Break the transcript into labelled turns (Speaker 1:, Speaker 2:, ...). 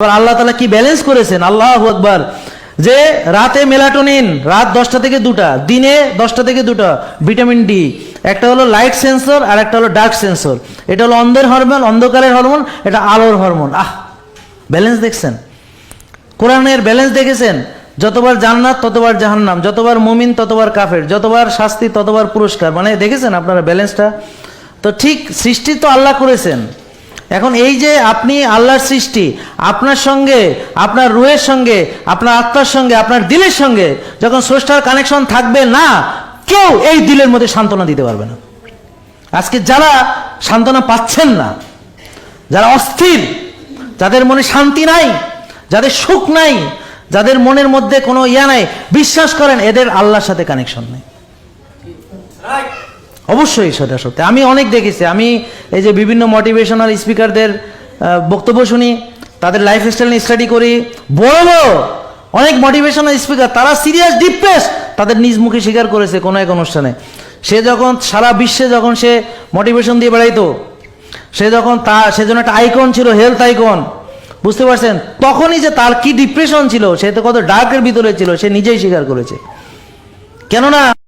Speaker 1: এবার আল্লাহ তালা কি ব্যালেন্স করেছেন? আল্লাহ আকবার। যে রাতে মেলাটোনিন রাত দশটা থেকে দুটা, দিনে দশটা থেকে দুটা ভিটামিন ডি একটা হলো লাইট সেন্সর আর একটা হলো ডার্ক সেন্সর এটা হলো অন্ধের হরমোন অন্ধকারের হরমোন এটা আলোর হরমোন আহ! ব্যালেন্স দেখছেন? কোরআনের ব্যালেন্স দেখেছেন? যতবার জান্নাত, ততবার জাহান্নাম, যতবার মুমিন, ততবার কাফের, যতবার শাস্তি, ততবার পুরস্কার। মানে দেখেছেন আপনারা ব্যালেন্সটা তো ঠিক সৃষ্টি তো আল্লাহ করেছেন। এখন এই যে আপনি আল্লাহর সৃষ্টি, আপনার সঙ্গে, আপনার রুহের সঙ্গে, আপনার আত্মার সঙ্গে, আপনার দিলের সঙ্গে, যখন স্রষ্টার কানেকশন থাকবে না, কেউ এই দিলের মধ্যে সান্ত্বনা দিতে পারবে না। আজকে যারা সান্ত্বনা পাচ্ছেন না, যারা অস্থির, যাদের মনে শান্তি নাই, যাদের সুখ নাই, যাদের মনের মধ্যে কোনো ইয়া নাই, বিশ্বাস করেন, এদের আল্লাহর সাথে কানেকশন নেই। অবশ্যই সেটা সত্যি। আমি অনেক দেখেছি। আমি এই যে বিভিন্ন মোটিভেশনাল স্পিকারদের বক্তব্য শুনি, তাদের লাইফ স্টাইল নিয়ে স্টাডি করি। বড় বড় অনেক মোটিভেশনাল স্পিকার তারা সিরিয়াস ডিপ্রেস তাদের নিজ মুখে স্বীকার করেছে কোনো এক অনুষ্ঠানে। সে যখন সারা বিশ্বে যখন সে মোটিভেশন দিয়ে বেড়াইতো, সে যখন তা, সে জন্য একটা আইকন ছিল হেলথ আইকন বুঝতে পারছেন? তখনই যে তার কি ডিপ্রেশন ছিল, সে তো কত ডার্কের ভিতরে ছিল, সে নিজেই স্বীকার করেছে। কেননা